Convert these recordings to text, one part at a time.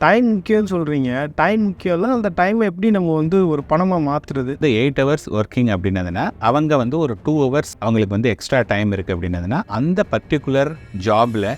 Time முக்கியம்னு சொல்கிறீங்க time முக்கியம் இல்லை அந்த டைமை எப்படி நம்ம வந்து ஒரு பணமாக மாற்றுறது இந்த எயிட் ஹவர்ஸ் ஒர்க்கிங் அப்படின்னதுன்னா அவங்க வந்து ஒரு டூ ஹவர்ஸ் அவங்களுக்கு வந்து எக்ஸ்ட்ரா டைம் இருக்குது அப்படின்னதுன்னா அந்த பர்டிகுலர் ஜாபில்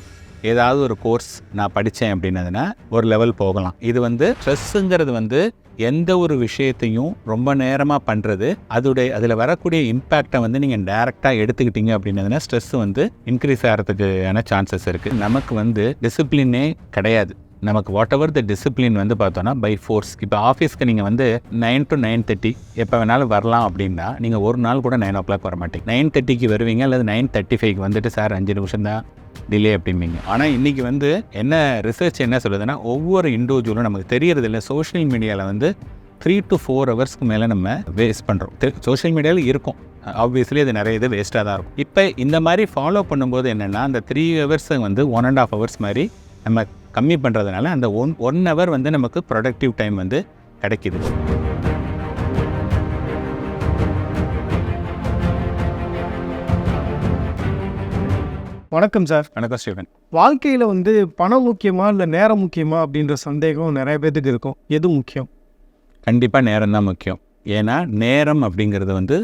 ஏதாவது ஒரு கோர்ஸ் நான் படித்தேன் அப்படின்னதுன்னா ஒரு லெவல் போகலாம். இது வந்து ஸ்ட்ரெஸ்ஸுங்கிறது வந்து எந்த ஒரு விஷயத்தையும் ரொம்ப நேரமாக பண்ணுறது அதோடைய அதில் வரக்கூடிய இம்பேக்டை வந்து நீங்கள் டேரெக்டாக எடுத்துக்கிட்டீங்க அப்படின்னதுன்னா ஸ்ட்ரெஸ் வந்து இன்க்ரீஸ் ஆகிறதுக்கான சான்சஸ் இருக்குது நமக்கு வந்து டிசிப்ளினே கிடையாது. நமக்கு வாட் எவர் த டிசிப்ளின் வந்து பார்த்தோன்னா பை ஃபோர்ஸ் இப்போ ஆஃபீஸ்க்கு நீங்கள் வந்து நைன் டு நைன் தேர்ட்டி எப்போ வேணாலும் வரலாம் அப்படின்னா நீங்கள் ஒரு நாள் கூட நைன் ஓ கிளாக் வர மாட்டீங்க. நைன் தேர்ட்டிக்கு வருவீங்க அல்லது நைன் தேர்ட்டி ஃபைவ்க்கு வந்துட்டு சார் அஞ்சு நிமிஷம் தான் டிலே அப்படிம்பீங்க. ஆனால் இன்றைக்கி வந்து என்ன ரிசர்ச் என்ன சொல்லுதுன்னா ஒவ்வொரு இண்டிவிஜுவலும் நமக்கு தெரியறது இல்லை சோஷியல் மீடியாவில் வந்து த்ரீ டு ஃபோர் ஹவர்ஸ்க்கு மேலே நம்ம வேஸ்ட் பண்ணுறோம் சோஷியல் மீடியாவில் இருக்கும். ஆப்வியஸ்லி அது நிறைய இது வேஸ்ட்டாக தான் இருக்கும். இப்போ இந்த மாதிரி ஃபாலோ பண்ணும்போது என்னென்னா அந்த த்ரீ ஹவர்ஸ் வந்து ஒன் அண்ட் ஆஃப் ஹவர்ஸ் மாதிரி நம்ம கம்மி பண்ணுறதுனால அந்த ஒன் ஒன் ஹவர் வந்து நமக்கு ப்ரொடக்டிவ் டைம் வந்து கிடைக்கிது. வணக்கம் சார். வணக்கம் ஸ்டீவன் வாழ்க்கையில் வந்து பணம் முக்கியமா இல்லை நேரம் முக்கியமா அப்படின்ற சந்தேகம் நிறைய பேத்துக்கு இருக்கும். எது முக்கியம்? கண்டிப்பாக நேரம் தான் முக்கியம். ஏன்னா நேரம் அப்படிங்கிறது வந்து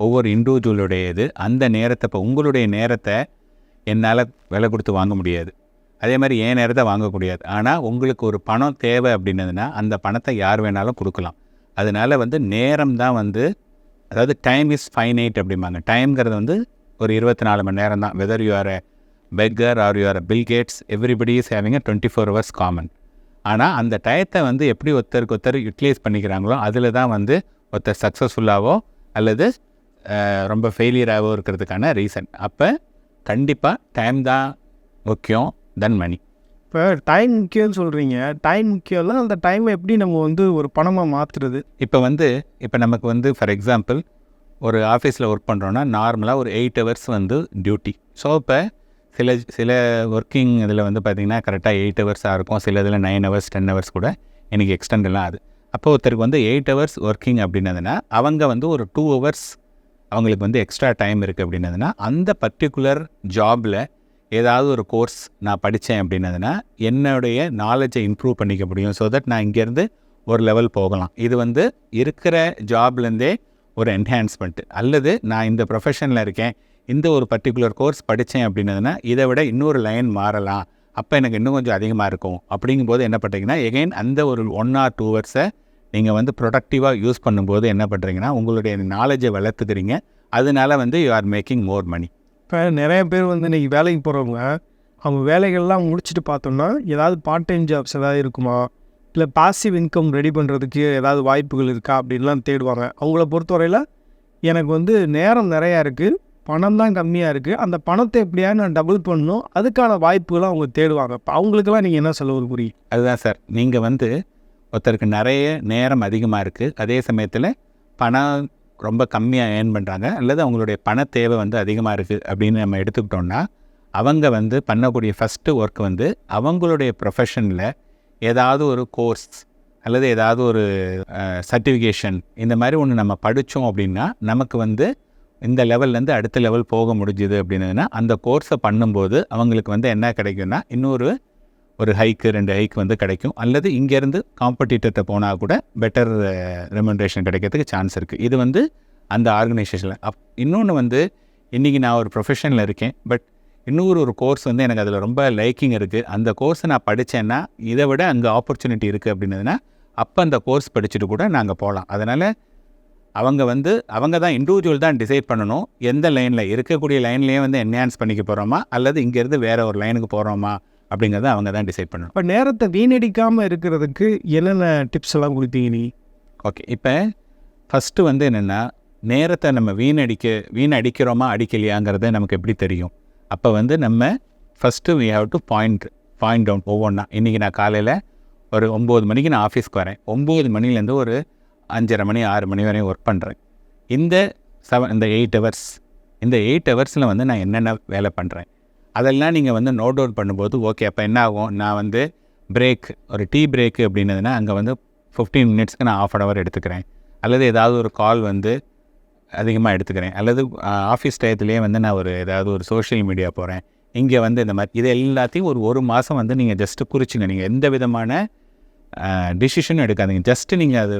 ஒவ்வொரு இண்டிவிஜுவலுடைய இது அந்த நேரத்தை இப்போ உங்களுடைய நேரத்தை என்னால் விலை கொடுத்து வாங்க முடியாது. அதே மாதிரி ஏன் நேரத்தை வாங்க ஆனால் உங்களுக்கு ஒரு பணம் தேவை அப்படின்னதுன்னா அந்த பணத்தை யார் வேணாலும் கொடுக்கலாம். அதனால வந்து நேரம் தான் வந்து அதாவது டைம் இஸ் ஃபைனைட் அப்படிம்பாங்க. டைம்ங்கிறது வந்து ஒரு இருபத்தி நாலு மணி நேரம் தான். Whether you are beggar or you are Bill Gates everybody is having a twenty four hours common ஆனால் அந்த டயத்தை வந்து எப்படி ஒருத்தருக்கு ஒருத்தர் யூட்டிலைஸ் பண்ணிக்கிறாங்களோ அதில் தான் வந்து ஒருத்தர் சக்ஸஸ்ஃபுல்லாகவோ அல்லது ரொம்ப ஃபெயிலியராகவோ இருக்கிறதுக்கான ரீசன் அப்போ கண்டிப்பாக டைம் தான் முக்கியம். தென் மணி இப்போ டைம் முக்கியம்னு சொல்கிறீங்க டைம் முக்கியம் இல்லை அந்த டைமை எப்படி நம்ம வந்து ஒரு பணமாக மாற்றுறது இப்போ வந்து இப்போ நமக்கு வந்து ஃபார் எக்ஸாம்பிள் ஒரு ஆஃபீஸில் ஒர்க் பண்ணுறோன்னா நார்மலாக ஒரு எயிட் ஹவர்ஸ் வந்து டியூட்டி ஸோ இப்போ சில சில ஒர்க்கிங் இதில் வந்து பார்த்திங்கன்னா கரெக்டாக எயிட் ஹவர்ஸாக இருக்கும். சில இதில் நைன் ஹவர்ஸ் டென் ஹவர்ஸ் கூட எனக்கு எக்ஸ்டெண்ட் எல்லாம் ஆகுது. அப்போ ஒருத்தருக்கு வந்து எயிட் ஹவர்ஸ் ஒர்க்கிங் அப்படின்னதுன்னா அவங்க வந்து ஒரு டூ ஹவர்ஸ் அவங்களுக்கு வந்து எக்ஸ்ட்ரா டைம் இருக்குது அப்படின்னதுன்னா அந்த பர்டிகுலர் ஜாபில் ஏதாவது ஒரு கோர்ஸ் நான் படித்தேன் அப்படின்னதுன்னா என்னுடைய நாலேஜை இம்ப்ரூவ் பண்ணிக்க முடியும். ஸோ தட் நான் இங்கேருந்து ஒரு லெவல் போகலாம். இது வந்து இருக்கிற ஜாப்லேருந்தே ஒரு என்ஹான்ஸ்மெண்ட்டு அல்லது நான் இந்த ப்ரொஃபஷனில் இருக்கேன் இந்த ஒரு பர்டிகுலர் கோர்ஸ் படித்தேன் அப்படின்னதுன்னா இதை விட இன்னொரு லைன் மாறலாம். அப்போ எனக்கு இன்னும் கொஞ்சம் அதிகமாக இருக்கும். அப்படிங்கும்போது என்ன பண்ணுறீங்கன்னா எகைன் அந்த ஒரு ஒன் ஆர் டூ ஹவர்ஸை நீங்கள் வந்து ப்ரொடக்டிவாக யூஸ் பண்ணும்போது என்ன பண்ணுறீங்கன்னா உங்களுடைய நாலேஜை வளர்த்துக்கிறீங்க. அதனால வந்து you are making more money இப்போ நிறைய பேர் வந்து இன்றைக்கி வேலைக்கு போகிறவங்க அவங்க வேலைகள்லாம் முடிச்சுட்டு பார்த்தோம்னா ஏதாவது பார்ட் டைம் ஜாப்ஸ் ஏதாவது இருக்குமா? இல்லை பாசிவ் இன்கம் ரெடி பண்ணுறதுக்கு ஏதாவது வாய்ப்புகள் இருக்கா? அப்படின்லாம் தேடுவாங்க. அவங்கள பொறுத்தவரையில் எனக்கு வந்து நேரம் நிறையா இருக்குது பணம் தான் கம்மியாக இருக்குது அந்த பணத்தை எப்படியாவது நான் டபுள் பண்ணணும். அதுக்கான வாய்ப்புகளும் அவங்க தேடுவாங்க. இப்போ அவங்களுக்கெல்லாம் நீங்கள் என்ன சொல்ல ஒரு புரியும் அதுதான் சார். நீங்கள் வந்து ஒருத்தருக்கு நிறைய நேரம் அதிகமாக இருக்குது அதே சமயத்தில் பணம் ரொம்ப கம்மியாக ஏர்ன் பண்ணுறாங்க அல்லது அவங்களுடைய பண தேவை வந்து அதிகமாக இருக்குது அப்படின்னு நம்ம எடுத்துக்கிட்டோம்னா அவங்க வந்து பண்ணக்கூடிய ஃபஸ்ட்டு ஒர்க் வந்து அவங்களுடைய ப்ரொஃபஷனில் ஏதாவது ஒரு கோர்ஸ் அல்லது ஏதாவது ஒரு சர்டிஃபிகேஷன் இந்த மாதிரி ஒன்று நம்ம படித்தோம் அப்படின்னா நமக்கு வந்து இந்த லெவல்லேருந்து அடுத்த லெவல் போக முடிஞ்சுது அப்படின்னதுன்னா அந்த கோர்ஸை பண்ணும்போது அவங்களுக்கு வந்து என்ன கிடைக்கும்னா இன்னொரு ஒரு ஹைக்கு ரெண்டு ஹைக் வந்து கிடைக்கும். அல்லது இங்கேருந்து காம்படிட்டர்கிட்ட போனால் கூட பெட்டர் ரெமன்ரேஷன் கிடைக்கிறதுக்கு சான்ஸ் இருக்குது இது வந்து அந்த ஆர்கனைசேஷனில் அப் இன்னொன்று வந்து இன்றைக்கி நான் ஒரு ப்ரொஃபஷனில் இருக்கேன். பட் இன்னொரு ஒரு கோர்ஸ் வந்து எனக்கு அதில் ரொம்ப லைக்கிங் இருக்குது அந்த கோர்ஸை நான் படித்தேன்னா இதை விட அங்கே ஆப்பர்ச்சுனிட்டி இருக்குது அப்படின்னதுன்னா அப்போ அந்த கோர்ஸ் படிச்சுட்டு கூட நாங்கள் போகலாம் அதனால் அவங்க வந்து அவங்க தான் இண்டிவிஜுவல் தான் டிசைட் பண்ணணும். எந்த லைனில் இருக்கக்கூடிய லைன்லேயே வந்து என்ஹான்ஸ் பண்ணிக்க போகிறோமா அல்லது இங்கேருந்து வேறு ஒரு லைனுக்கு போகிறோமா அப்படிங்கிறத அவங்க தான் டிசைட் பண்ணணும். இப்போ நேரத்தை வீணடிக்காமல் இருக்கிறதுக்கு என்னென்ன டிப்ஸ் எல்லாம் கொடுத்தீங்க நீ? ஓகே இப்போ ஃபஸ்ட்டு வந்து என்னென்னா நேரத்தை நம்ம வீணடிக்க வீணடிக்கிறோமா அடிக்கலையாங்கிறத நமக்கு எப்படி தெரியும்? அப்போ வந்து நம்ம first we have to point point down ஒவ்வொன்றா இன்றைக்கி நான் காலையில் ஒரு ஒம்பது மணிக்கு நான் ஆஃபீஸ்க்கு வரேன். ஒம்பது மணிலேருந்து ஒரு அஞ்சரை மணி ஆறு மணி வரையும் ஒர்க் பண்ணுறேன் இந்த செவன் இந்த எயிட் ஹவர்ஸ் இந்த எயிட் ஹவர்ஸில் வந்து நான் என்னென்ன வேலை பண்ணுறேன் அதெல்லாம் நீங்கள் வந்து நோட் அவுட் பண்ணும்போது ஓகே அப்போ என்ன ஆகும் நான் வந்து பிரேக் ஒரு டீ பிரேக்கு அப்படின்னதுன்னா அங்கே வந்து ஃபிஃப்டீன் மினிட்ஸ்க்கு நான் ஆஃப் அன் ஹவர் எடுத்துக்கிறேன். அல்லது ஏதாவது ஒரு கால் வந்து அதிகமாக எடுத்துக்கிறேன். அல்லது ஆஃபீஸ் டயத்துலேயே வந்து நான் ஒரு ஏதாவது ஒரு சோஷியல் மீடியா போகிறேன் இங்கே வந்து இந்த மாதிரி இது எல்லாத்தையும் ஒரு ஒரு மாதம் வந்து நீங்கள் ஜஸ்ட்டு குறிச்சிங்க. நீங்கள் எந்த விதமான டிசிஷனும் எடுக்காதீங்க. ஜஸ்ட்டு நீங்கள் அது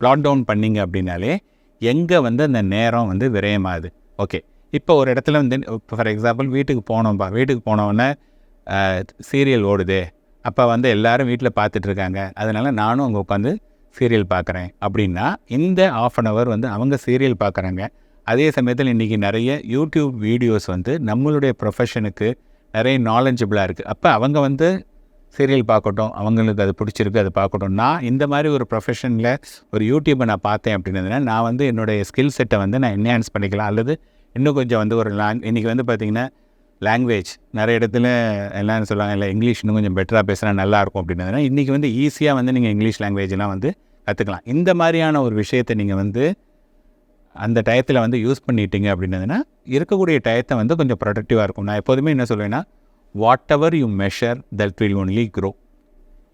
லாக்டவுன் பண்ணிங்க பண்ணீங்க அப்படின்னாலே எங்கே வந்து அந்த நேரம் வந்து விரயமாகுது. ஓகே இப்போ ஒரு இடத்துல வந்து இப்போ ஃபார் எக்ஸாம்பிள் வீட்டுக்கு போனோம்ப்பா வீட்டுக்கு போனோன்னே சீரியல் ஓடுது. அப்போ வந்து எல்லோரும் வீட்டில் பார்த்துட்ருக்காங்க அதனால் நானும் அங்கே உட்காந்து சீரியல் பார்க்குறேன் அப்படின்னா இந்த ஆஃப் அன் ஹவர் வந்து அவங்க சீரியல் பார்க்குறாங்க அதே சமயத்தில் இன்றைக்கி நிறைய யூடியூப் வீடியோஸ் வந்து நம்மளுடைய ப்ரொஃபஷனுக்கு நிறைய நாலேஜபிளாக இருக்குது அப்போ அவங்க வந்து சீரியல் பார்க்கட்டும் அவங்களுக்கு அது பிடிச்சிருக்கு அது பார்க்கட்டும் நான் இந்த மாதிரி ஒரு ப்ரொஃபஷனில் ஒரு யூடியூப்பை நான் பார்த்தேன் அப்படின்னதுனா நான் வந்து என்னுடைய ஸ்கில் செட்டை வந்து நான் என்ஹான்ஸ் பண்ணிக்கலாம். அல்லது இன்னும் கொஞ்சம் வந்து ஒரு லாங் இன்றைக்கி வந்து பார்த்திங்கன்னா லாங்குவேஜ் நிறைய இடத்துல எல்லாம் சொல்லுவாங்க இல்லை இங்கிலீஷ் இன்னும் கொஞ்சம் பெட்டராக பேசினா நல்லாயிருக்கும் அப்படின்னா. இன்றைக்கி வந்து ஈஸியாக வந்து நீங்கள் இங்கிலீஷ் லாங்குவேஜ்லாம் வந்து கற்றுக்கலாம் இந்த மாதிரியான ஒரு விஷயத்தை நீங்கள் வந்து அந்த டயத்தில் வந்து யூஸ் பண்ணிட்டீங்க அப்படின்னதுன்னா இருக்கக்கூடிய டயத்தை வந்து கொஞ்சம் ப்ரொடக்டிவாக இருக்கும். நான் எப்போதுமே என்ன சொல்லுவேன்னா whatever you measure that will only grow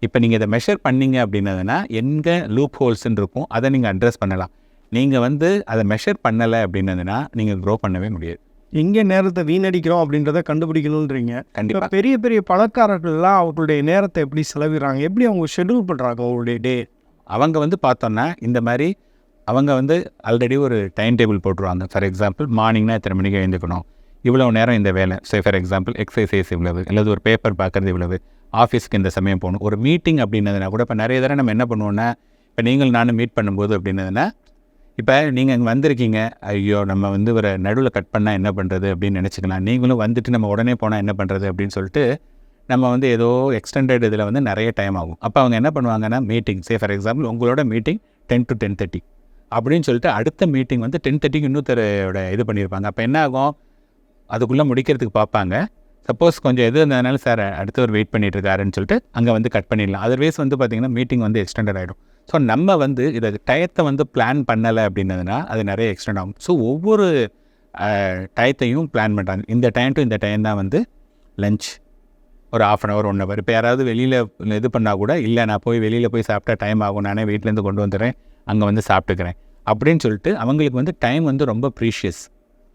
இப்போ நீங்கள் இதை மெஷர் பண்ணீங்க அப்படின்னதுன்னா எங்கே லூப் ஹோல்ஸ்ன்னு இருக்கும் அதை நீங்கள் அட்ரஸ் பண்ணலாம். நீங்கள் வந்து அதை மெஷர் பண்ணலை அப்படின்னதுன்னா நீங்கள் க்ரோ பண்ணவே முடியாது. எங்கே நேரத்தை வீணடிக்கிறோம் அப்படின்றத கண்டுபிடிக்கணுன்றீங்க. கண்டிப்பாக பெரிய பெரிய பணக்காரர்கள்லாம் அவங்களுடைய நேரத்தை எப்படி செலவிடுறாங்க? எப்படி அவங்க ஷெட்யூல் பண்ணுறாங்க அவங்களுடைய டே அவங்க வந்து பார்த்தோன்னா இந்த மாதிரி அவங்க வந்து ஆல்ரெடி ஒரு டைம் டேபிள் போட்டுருவாங்க ஃபார் எக்ஸாம்பிள் மார்னிங்னா எத்தனை மணிக்கு எழுந்துக்கணும்? இவ்வளோ நேரம் இந்த வேலை. சே ஃபார் எக்ஸாம்பிள் எக்ஸசைஸ் இவ்வளவு அல்லது ஒரு பேப்பர் பார்க்குறது இவ்வளவு ஆஃபீஸ்க்கு இந்த சமயம் போகணும். ஒரு மீட்டிங் அப்படின்னதுனா கூட இப்போ நிறைய தடவை நம்ம என்ன பண்ணுவோம்னா இப்போ நீங்கள் நானும் மீட் பண்ணும்போது அப்படின்னதுன்னா இப்போ நீங்கள் இங்கே வந்திருக்கீங்க. ஐயோ நம்ம வந்து ஒரு நடுவில் கட் பண்ணால் என்ன பண்ணுறது அப்படின்னு நினச்சிக்கலாம். நீங்களும் வந்துட்டு நம்ம உடனே போனால் என்ன பண்ணுறது அப்படின்னு சொல்லிட்டு நம்ம வந்து ஏதோ எக்ஸ்டெண்டட் இதில் வந்து நிறைய டைம் ஆகும். அப்போ அவங்க என்ன பண்ணுவாங்கன்னா மீட்டிங் சே ஃபார் எக்ஸாம்பிள் உங்களோட meeting ten to ten thirty அப்படின்னு சொல்லிட்டு அடுத்த மீட்டிங் வந்து டென் தேர்ட்டிக்கு இன்னொருத்தரோட இது பண்ணியிருப்பாங்க. அப்போ என்ன ஆகும்? அதுக்குள்ளே முடிக்கிறதுக்கு பார்ப்பாங்க. சப்போஸ் கொஞ்சம் எது இருந்ததுனால சார் அடுத்தவர் வெயிட் பண்ணிட்டு இருக்காருன்னு சொல்லிட்டு அங்கே வந்து கட் பண்ணிடலாம். அதர்வைஸ் வந்து பார்த்திங்கன்னா மீட்டிங் வந்து எக்ஸ்டெண்டட் ஆகிடும் ஸோ நம்ம வந்து இதை டயத்தை வந்து பிளான் பண்ணலை அப்படின்னதுனா அது நிறைய எக்ஸ்டெண்ட் ஆகும். ஸோ ஒவ்வொரு டயத்தையும் பிளான் பண்ணுறாங்க இந்த டைம் டு இந்த டைம் தான் வந்து லஞ்ச் ஒரு half an hour one hour இப்போ யாராவது வெளியில் இது பண்ணால் கூட இல்லை நான் போய் வெளியில் போய் சாப்பிட்டா டைம் ஆகும். நானே வீட்டிலேருந்து கொண்டு வந்துடுறேன். அங்கே வந்து சாப்பிட்டுக்கிறேன். அப்படின்னு சொல்லிட்டு அவங்களுக்கு வந்து டைம் வந்து ரொம்ப ப்ரீஷியஸ்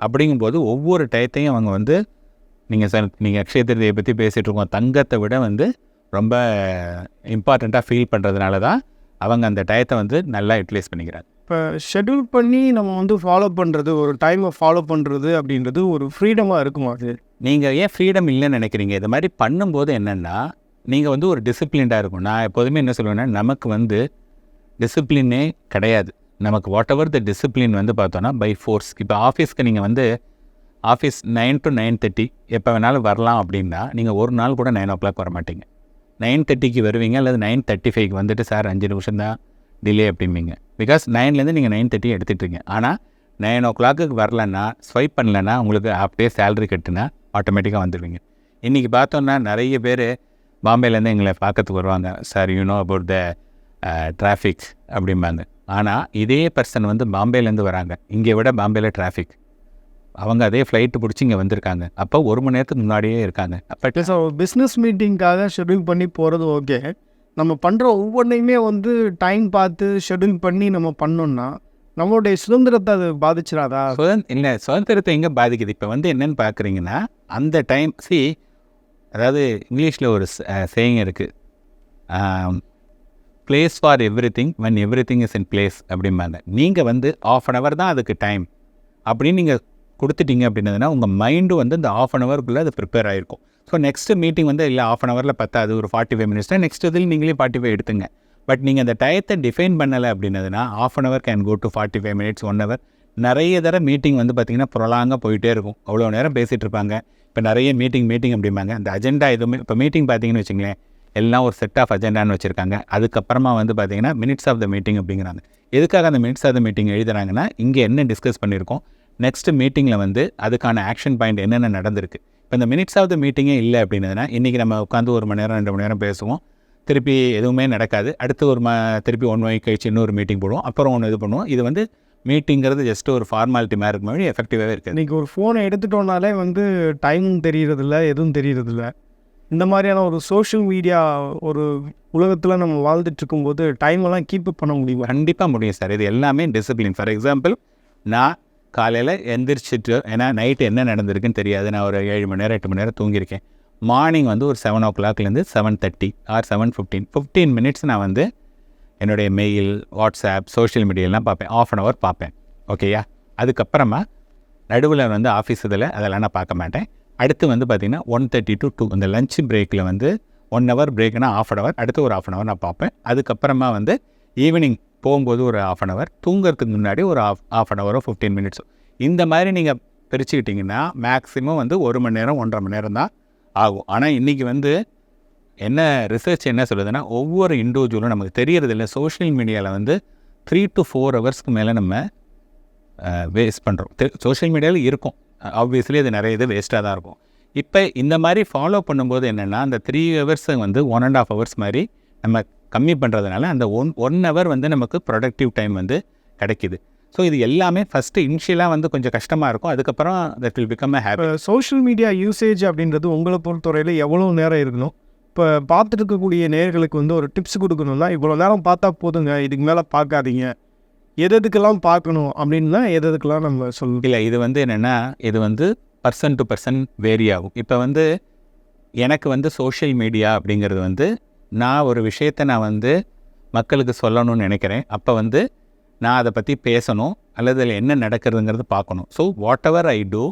அப்படிங்கும்போது ஒவ்வொரு டயத்தையும் அவங்க வந்து நீங்கள் சார் நீங்கள் அக்ஷய திருதியை பற்றி பேசிகிட்டு இருக்கோம். தங்கத்தை விட வந்து ரொம்ப இம்பார்ட்டண்ட்டாக ஃபீல் பண்ணுறதுனால தான் அவங்க அந்த டயத்தை வந்து நல்லா யூட்டிலைஸ் பண்ணிக்கிறாங்க. இப்போ ஷெட்யூல் பண்ணி நம்ம வந்து ஃபாலோ பண்ணுறது ஒரு டைமை ஃபாலோ பண்ணுறது அப்படின்றது ஒரு ஃப்ரீடமாக இருக்குமா அது? நீங்கள் ஏன் ஃப்ரீடம் இல்லைன்னு நினைக்கிறீங்க? இது மாதிரி பண்ணும்போது என்னென்னா நீங்கள் வந்து ஒரு டிசிப்ளின்டாக இருக்கும் நான் எப்போதுமே என்ன சொல்லுவேன்னா நமக்கு வந்து டிசிப்ளினே கிடையாது. நமக்கு வாட் எவர் த டிசிப்ளின் வந்து பார்த்தோன்னா பை ஃபோர்ஸ் இப்போ ஆஃபீஸ்க்கு நீங்கள் வந்து office nine to nine thirty எப்போ வேணாலும் வரலாம் அப்படின்னா நீங்கள் ஒரு நாள் கூட நைன் ஓ கிளாக் வர மாட்டீங்க. நைன் தேர்ட்டிக்கு வருவீங்க அல்லது நைன் தேர்ட்டி ஃபைவ்க்கு வந்துட்டு சார் அஞ்சு நிமிஷம் தான் டிலே அப்படிம்பீங்க. பிகாஸ் நைன்லேருந்து நீங்கள் நைன் தேர்ட்டி எடுத்துகிட்ருங்க ஆனால் நைன் ஓ கிளாக்குக்கு வரலன்னா ஸ்வைப் பண்ணலன்னா உங்களுக்கு ஹாஃப் டே சேலரி கட்டுனா ஆட்டோமேட்டிக்காக வந்துடுவீங்க இன்றைக்கி பார்த்தோன்னா நிறைய பேர் பாம்பேலேருந்து எங்களை பார்க்கறதுக்கு வருவாங்க. Sir you know about the traffic அப்படிம்பாங்க. ஆனால் இதே பர்சன் வந்து பாம்பேலேருந்து வராங்க. இங்கே விட பாம்பேயில் டிராஃபிக் அவங்க அதே ஃப்ளைட்டு பிடிச்சி இங்கே வந்திருக்காங்க. அப்போ ஒரு மணி நேரத்துக்கு முன்னாடியே இருக்காங்க. அப்போ ஒரு பிஸ்னஸ் மீட்டிங்காக ஷெட்யூல் பண்ணி போகிறது ஓகே நம்ம பண்ணுற ஒவ்வொன்றையுமே வந்து டைம் பார்த்து ஷெட்யூல் பண்ணி நம்ம பண்ணோம்னா நம்மளுடைய சுதந்திரத்தை அது பாதிச்சிடாதா? சுதந் இல்லை சுதந்திரத்தை எங்கே பாதிக்குது? இப்போ வந்து என்னென்னு பார்க்குறீங்கன்னா அந்த டைம் சி அதாவது இங்கிலீஷில் ஒரு சேயிங் இருக்குது place for everything when everything is in place அப்படிம்பாங்க. நீங்கள் வந்து ஆஃப் அன் ஹவர் தான் அதுக்கு டைம் அப்படின்னு நீங்கள் கொடுத்துட்டீங்க அப்படின்னதுனா உங்கள் மைண்டும் வந்து இந்த ஆஃப் அன் ஹவருக்குள்ளே அது ப்ரிப்பேர் ஆகிருக்கும் ஸோ நெக்ஸ்ட்டு மீட்டிங் வந்து இல்லை ஆஃப் அன் ஹவரில் பத்தாது ஒரு ஃபார்ட்டி ஃபைவ் மினிட்ஸ் தான் நெக்ஸ்ட் இதில் நீங்களே ஃபார்ட்டி ஃபைவ் எடுத்துங்க. பட் நீங்கள் அந்த டயத்தை டிஃபைன் பண்ணலை அப்படின்னதுன்னா half an hour can go to forty five minutes one hour நிறைய தடவை மீட்டிங் வந்து பார்த்திங்கன்னா ப்ரொலாங்காக போயிட்டே இருக்கும். அவ்வளோ நேரம் பேசிகிட்டு இருப்பாங்க. இப்போ நிறைய மீட்டிங் மீட்டிங் அப்படிம்பாங்க. அந்த அஜெண்டா எதுவுமே இப்போ மீட்டிங் பார்த்தீங்கன்னு வச்சுங்களேன் எல்லாம் ஒரு செட் ஆஃப் அஜெண்டான்னு வச்சுருக்காங்க. அதுக்கப்புறமா வந்து பார்த்தீங்கன்னா மினிட்ஸ் ஆஃப் த மீட்டிங் அப்படிங்கிறாங்க. எதுக்காக அந்த மினிட்ஸ் ஆஃப் த மீட்டிங் எழுதுறாங்கன்னா இங்கே என்ன டிஸ்கஸ் பண்ணியிருக்கோம்? நெக்ஸ்ட் மீட்டிங்கில் வந்து அதுக்கான ஆக்ஷன் பாயிண்ட் என்னென்ன நடந்திருக்கு. இப்போ இந்த மினிட்ஸ் ஆஃப் த மீட்டிங்கே இல்லை அப்படின்னதுனா இன்றைக்கி நம்ம உட்காந்து ஒரு மணி நேரம் ரெண்டு மணி நேரம் பேசுவோம். திருப்பி எதுவுமே நடக்காது. அடுத்து ஒரு ம திருப்பி ஒன் வீக் கழிச்சு இன்னொரு மீட்டிங் போடுவோம். அப்புறம் ஒன்று இது பண்ணுவோம். இது வந்து மீட்டிங்கிறது ஜஸ்ட் ஒரு ஃபார்மாலிட்டி மாதிரி இருக்க மாதிரி எஃபெக்டிவாகவே இருக்குது. இன்றைக்கி ஒரு ஃபோனை எடுத்துட்டோம்னாலே வந்து டைமும் தெரியறதில்ல எதுவும் தெரியறதில்ல. இந்த மாதிரியான ஒரு சோஷியல் மீடியா ஒரு உலகத்தில் நம்ம வாழ்ந்துட்டு இருக்கும்போது டைமெல்லாம் கீப் அப் பண்ண முடியுமா? கண்டிப்பாக முடியும் சார். இது எல்லாமே டிசிப்ளின் ஃபார் எக்ஸாம்பிள் நான் காலையில் எந்திரிச்சிட்டு ஏன்னா நைட்டு என்ன நடந்திருக்குன்னு தெரியாது. நான் ஒரு ஏழு மணி நேரம் எட்டு மணி நேரம் தூங்கியிருக்கேன். மார்னிங் வந்து ஒரு seven o கிளாக்லேருந்து seven thirty or seven fifteen fifteen minutes நான் வந்து என்னுடைய மெயில் வாட்ஸ்அப் சோஷியல் மீடியாலாம் பார்ப்பேன். ஆஃப் அன் ஹவர் பார்ப்பேன். ஓகேயா அதுக்கப்புறமா நடுவில் வந்து ஆஃபீஸ் இதில் அதெல்லாம் நான் பார்க்க மாட்டேன். அடுத்து வந்து பார்த்திங்கன்னா ஒன் தேர்ட்டி டு டூ இந்த லஞ்ச் பிரேக்கில் வந்து ஒன் ஹவர் பிரேக்னா ஆஃப் அன் ஹவர் அடுத்து ஒரு ஆஃப் அன் ஹவர் நான் பார்ப்பேன். அதுக்கப்புறமா வந்து ஈவினிங் போகும்போது ஒரு ஆஃப் அன் ஹவர் தூங்குறதுக்கு முன்னாடி ஒரு ஆஃப் ஆஃப் அன் ஹவரோ ஃபிஃப்டீன் மினிட்ஸோ இந்த மாதிரி நீங்கள் பிரிச்சுக்கிட்டிங்கன்னா மேக்ஸிமம் வந்து ஒரு மணி நேரம் ஒன்றரை மணி நேரம் தான் ஆகும். ஆனால் இன்றைக்கி வந்து என்ன ரிசர்ச் என்ன சொல்லுதுன்னா ஒவ்வொரு இண்டிவிஜுவலும் நமக்கு தெரியறதில்ல சோஷியல் மீடியாவில் வந்து த்ரீ டு ஃபோர் ஹவர்ஸ்க்கு மேலே நம்ம வேஸ்ட் பண்ணுறோம் சோஷியல் மீடியாவில் இருக்கும். ஆப்வியஸ்லி அது நிறைய இது வேஸ்ட்டாக தான் இருக்கும். இப்போ இந்த மாதிரி ஃபாலோ பண்ணும்போது என்னென்னா அந்த த்ரீ ஹவர்ஸை வந்து ஒன் அண்ட் ஆஃப் ஹவர்ஸ் மாதிரி நம்ம கம்மி பண்ணுறதுனால அந்த ஒன் ஒன் ஹவர் வந்து நமக்கு ப்ரொடக்டிவ் டைம் வந்து கிடைக்கிது. ஸோ இது எல்லாமே ஃபஸ்ட்டு இனிஷியலாக வந்து கொஞ்சம் கஷ்டமாக இருக்கும். அதுக்கப்புறம் that will become a happy social media usage அப்படின்றது உங்களை பொறுத்தவரையில் எவ்வளோ நேரம் இருக்கணும்? இப்போ பார்த்துட்டு இருக்கக்கூடிய நேர்களுக்கு வந்து ஒரு டிப்ஸ் கொடுக்கணும்னா இவ்வளோ நேரம் பார்த்தா போதுங்க. இதுக்கு மேலே பார்க்காதீங்க. எது எதுக்கெல்லாம் பார்க்கணும் அப்படின்னா எது எதுக்கெல்லாம் நம்ம சொல்லணும். இல்லை இது வந்து என்னென்னா இது வந்து பர்சன் டு பர்சன் வேரி ஆகும். இப்போ வந்து எனக்கு வந்து சோஷியல் மீடியா அப்படிங்கிறது வந்து நான் ஒரு விஷயத்தை நான் வந்து மக்களுக்கு சொல்லணும்னு நினைக்கிறேன். அப்போ வந்து நான் அதை பற்றி பேசணும் அல்லது அதில் என்ன நடக்கிறதுங்கிறது பார்க்கணும். So whatever I do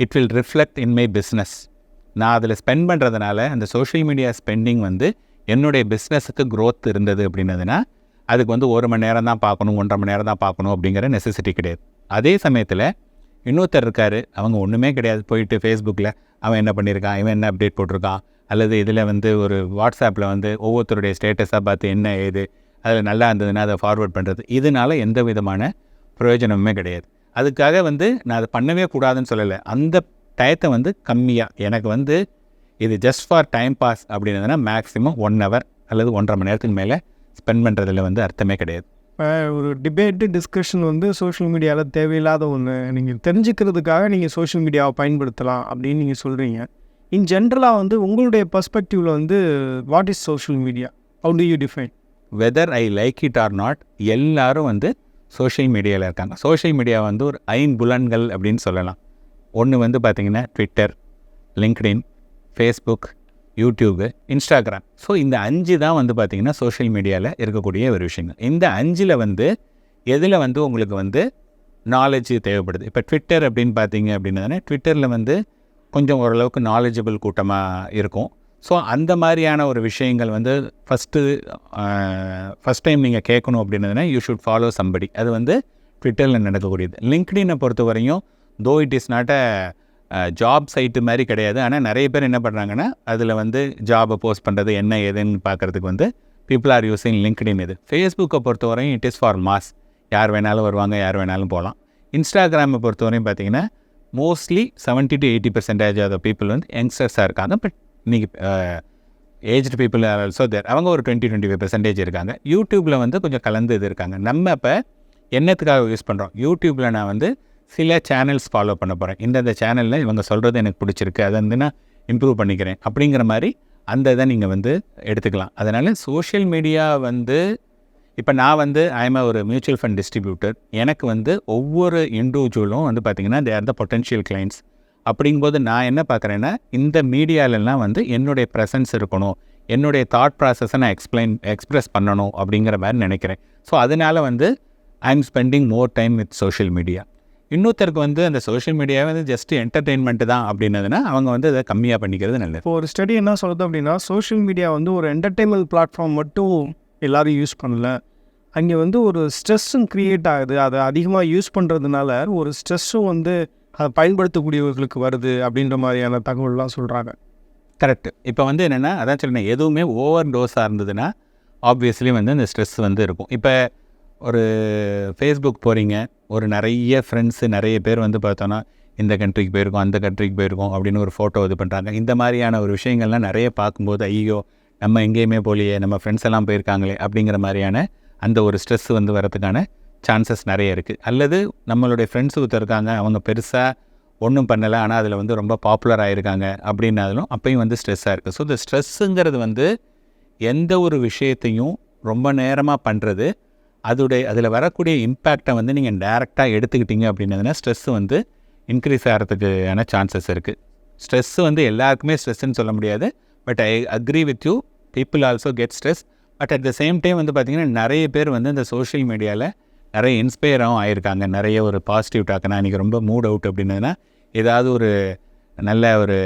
it will reflect in my business நான் அதில் ஸ்பெண்ட் பண்ணுறதுனால அந்த சோஷியல் மீடியா ஸ்பெண்டிங் வந்து என்னுடைய பிஸ்னஸுக்கு க்ரோத் இருந்தது அப்படின்னதுன்னா அதுக்கு வந்து ஒரு மணி நேரம் தான் பார்க்கணும் ஒன்றரை மணி நேரம் தான் பார்க்கணும் அப்படிங்கிற நெசசிட்டி கிடையாது. அதே சமயத்தில் இன்னொருத்தர் இருக்கார் அவங்க ஒன்றுமே கிடையாது. போயிட்டு ஃபேஸ்புக்கில் அவன் என்ன பண்ணியிருக்கான் இவன் என்ன அப்டேட் போட்டிருக்கான் அல்லது இதில் வந்து ஒரு வாட்ஸ்அப்பில் வந்து ஒவ்வொருத்தருடைய ஸ்டேட்டஸாக பார்த்து என்ன ஏது அதில் நல்லா இருந்ததுன்னா அதை ஃபார்வர்ட் பண்ணுறது இதனால எந்த விதமான பிரயோஜனமுமே கிடையாது. அதுக்காக வந்து நான் அதை பண்ணவே கூடாதுன்னு சொல்லலை. அந்த டயத்தை வந்து கம்மியாக எனக்கு வந்து இது ஜஸ்ட் ஃபார் டைம் பாஸ் அப்படின்னதுன்னா மேக்ஸிமம் ஒன் ஹவர் அல்லது ஒன்றரை மணி நேரத்துக்கு மேலே ஸ்பெண்ட் பண்ணுறதுல வந்து அர்த்தமே கிடையாது. இப்போ ஒரு டிபேட்டு டிஸ்கஷன் வந்து சோஷியல் மீடியாவில் தேவையில்லாத ஒன்று நீங்கள் தெரிஞ்சுக்கிறதுக்காக நீங்கள் சோஷியல் மீடியாவை பயன்படுத்தலாம் அப்படின்னு நீங்கள் சொல்கிறீங்க இன் ஜென்ரலாக வந்து உங்களுடைய பர்ஸ்பெக்டிவில் வந்து what is social media how do you define whether I like it or not எல்லாரும் வந்து சோஷியல் மீடியாவில் இருக்காங்க. சோஷியல் மீடியா வந்து ஒரு ஐம்புலன்கள் அப்படின்னு சொல்லலாம். ஒன்று வந்து பார்த்திங்கன்னா Twitter LinkedIn Facebook YouTube Instagram so இந்த அஞ்சு தான் வந்து பார்த்திங்கன்னா சோஷியல் மீடியாவில் இருக்கக்கூடிய ஒரு விஷயங்கள். இந்த அஞ்சில் வந்து எதில் வந்து உங்களுக்கு வந்து நாலேஜ் தேவைப்படுது? இப்போ ட்விட்டர் அப்படின்னு பார்த்தீங்க அப்படின்னா ட்விட்டரில் வந்து கொஞ்சம் ஓரளவுக்கு நாலேஜபிள் கூட்டமாக இருக்கும். ஸோ அந்த மாதிரியான ஒரு விஷயங்கள் வந்து ஃபஸ்ட்டு ஃபஸ்ட் டைம் நீங்கள் கேட்கணும் அப்படின்னதுனா யூ ஷுட் ஃபாலோ சம்படி அது வந்து ட்விட்டரில் நடக்கக்கூடியது. லிங்க்டினை பொறுத்த வரையும் though it is not a job site மாதிரி கிடையாது. ஆனால் நிறைய பேர் என்ன பண்ணுறாங்கன்னா அதில் வந்து ஜாபை போஸ்ட் பண்ணுறது என்ன ஏதுன்னு பார்க்குறதுக்கு வந்து பீப்புள் ஆர் யூஸிங் லிங்க்டின் இது. ஃபேஸ்புக்கை பொறுத்தவரையும் இட் இஸ் ஃபார் மாஸ் யார் வேணாலும் வருவாங்க யார் வேணாலும் போகலாம். இன்ஸ்டாகிராமை பொறுத்தவரையும் பார்த்தீங்கன்னா mostly seventy to eighty percentage of people வந்து யங்ஸ்டர்ஸாக இருக்காங்க. பட் நீங்கள் aged people are also there அவங்க ஒரு டுவெண்ட்டி டுவெண்ட்டி ஃபைவ் பர்சன்டேஜ் இருக்காங்க. யூடியூப்பில் வந்து கொஞ்சம் கலந்து இது இருக்காங்க. நம்ம இப்போ என்னத்துக்காக யூஸ் பண்ணுறோம் யூடியூப்பில் நான் வந்து சில சேனல்ஸ் ஃபாலோ பண்ண போகிறேன் இந்தந்த சேனலில் இவங்க சொல்கிறது எனக்கு பிடிச்சிருக்கு. அதை வந்து நான் இம்ப்ரூவ் பண்ணிக்கிறேன். அப்படிங்கிற மாதிரி அந்த இதை நீங்கள் வந்து எடுத்துக்கலாம். அதனால் சோஷியல் மீடியா வந்து இப்போ நான் வந்து ஐஎம் ஒரு மியூச்சுவல் ஃபண்ட் டிஸ்ட்ரிபியூட்டர் எனக்கு வந்து ஒவ்வொரு இண்டிவிஜுவலும் வந்து பார்த்திங்கன்னா they are the potential clients அப்படிங்கும்போது நான் என்ன பார்க்குறேன்னா இந்த மீடியாலெல்லாம் வந்து என்னுடைய ப்ரெசன்ஸ் இருக்கணும். என்னுடைய தாட் ப்ராசஸை நான் எக்ஸ்பிளைன் எக்ஸ்ப்ரெஸ் பண்ணணும் அப்படிங்கிற மாதிரி நினைக்கிறேன். ஸோ அதனால் வந்து I am spending more time with social media இன்னொருத்தருக்கு வந்து அந்த சோஷியல் மீடியாவை வந்து ஜஸ்ட் என்டர்டெயின்மெண்ட் தான் அப்படின்னதுன்னா அவங்க வந்து அதை கம்மியாக பண்ணிக்கிறது நல்லது. இப்போ ஒரு ஸ்டடி என்ன சொல்லுது அப்படின்னா சோஷியல் மீடியா வந்து ஒரு என்டர்டெயின்மெண்ட் பிளாட்ஃபார்ம் மட்டும் எல்லோரும் யூஸ் பண்ணல. அங்கே வந்து ஒரு ஸ்ட்ரெஸ்ஸும் க்ரியேட் ஆகுது. அதை அதிகமாக யூஸ் பண்ணுறதுனால ஒரு ஸ்ட்ரெஸ்ஸும் வந்து அதை பயன்படுத்தக்கூடியவர்களுக்கு வருது அப்படின்ற மாதிரியான தகவல்லாம் சொல்கிறாங்க கரெக்டு இப்போ வந்து என்னென்னா அதான் சொல்லினேன் எதுவுமே ஓவர் டோஸாக இருந்ததுன்னா ஆப்வியஸ்லி வந்து இந்த ஸ்ட்ரெஸ் வந்து இருக்கும். இப்போ ஒரு ஃபேஸ்புக் போகிறீங்க ஒரு நிறைய ஃப்ரெண்ட்ஸு நிறைய பேர் வந்து பார்த்தோன்னா இந்த கண்ட்ரிக்கு போயிருக்கோம் அந்த கண்ட்ரிக்கு போயிருக்கோம் அப்படின்னு ஒரு ஃபோட்டோ இது பண்ணுறாங்க இந்த மாதிரியான ஒரு விஷயங்கள்லாம் நிறைய பார்க்கும்போது ஐயோ நம்ம எங்கேயுமே போலியே நம்ம ஃப்ரெண்ட்ஸ் எல்லாம் போயிருக்காங்களே அப்படிங்கிற மாதிரியான அந்த ஒரு ஸ்ட்ரெஸ் வந்து வரதுக்கான சான்சஸ் நிறைய இருக்குது அல்லது நம்மளுடைய ஃப்ரெண்ட்ஸ் ஒருத்தர் இருக்காங்க அவங்க பெருசாக ஒன்றும் பண்ணலை ஆனால் அதில் வந்து ரொம்ப பாப்புலர் ஆகிருக்காங்க அப்படின்னாலும் அப்பையும் வந்து ஸ்ட்ரெஸ்ஸாக இருக்குது ஸோ இந்த ஸ்ட்ரெஸ்ஸுங்கிறது வந்து எந்த ஒரு விஷயத்தையும் ரொம்ப நேரமாக பண்ணுறது அதோடைய அதில் வரக்கூடிய இம்பேக்டை வந்து நீங்கள் டேரெக்டாக எடுத்துக்கிட்டீங்க அப்படின்னதுன்னா ஸ்ட்ரெஸ் வந்து இன்க்ரீஸ் ஆகிறதுக்கான சான்சஸ் இருக்குது ஸ்ட்ரெஸ்ஸு வந்து எல்லாருக்குமே ஸ்ட்ரெஸ்ஸுன்னு சொல்ல முடியாது but I agree with you people also get stress but at the same time வந்து பார்த்திங்கன்னா நிறைய பேர் வந்து இந்த சோஷியல் மீடியாவில் நிறைய இன்ஸ்பயராகவும் ஆயிருக்காங்க. நிறைய ஒரு பாசிட்டிவ் டாக் நான் இன்றைக்கி ரொம்ப மூட் அவுட் அப்படின்னதுன்னா ஏதாவது ஒரு நல்ல ஒரு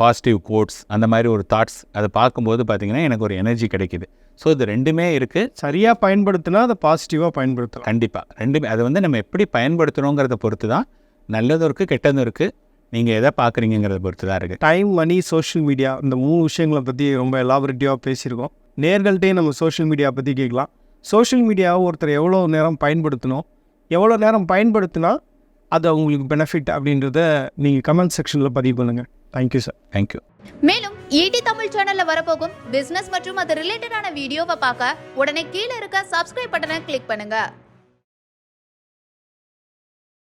பாசிட்டிவ் கோட்ஸ் அந்த மாதிரி ஒரு தாட்ஸ் அதை பார்க்கும்போது பார்த்திங்கன்னா எனக்கு ஒரு எனர்ஜி கிடைக்குது. ஸோ இது ரெண்டுமே இருக்குது சரியாக பயன்படுத்தினா அதை பாசிட்டிவாக பயன்படுத்தலாம். கண்டிப்பாக ரெண்டுமே அதை வந்து நம்ம எப்படி பயன்படுத்துகிறோங்கிறத பொறுத்து தான் நல்லதும் இருக்குது கெட்டதும் இருக்குது நீங்கள் எதை பார்க்குறீங்கிறத பொறுத்து தான் இருக்குது டைம் மணி சோஷியல் மீடியா இந்த மூணு விஷயங்களை பற்றி ரொம்ப எலாபரேட்டிவாக பேசியிருக்கோம். நேர்கள்ட்டே நம்ம சோஷியல் மீடியா பற்றி கேட்கலாம். சோஷியல் மீடியாவை ஒருத்தர் எவ்வளோ நேரம் பயன்படுத்தணும் எவ்வளோ நேரம் பயன்படுத்தினா அது அவங்களுக்கு பெனிஃபிட் அப்படின்றத நீங்கள் கமெண்ட் செக்ஷனில் பதிவு பண்ணுங்கள் thank you sir thank you மேலும் ஈடி தமிழ் சேனல்ல வரப்போகும் பிசினஸ் மற்றும் அது ரிலேட்டடான வீடியோவை பார்க்க உடனே கீழே இருக்க சப்ஸ்கிரைப் பட்டனை கிளிக் பண்ணுங்க.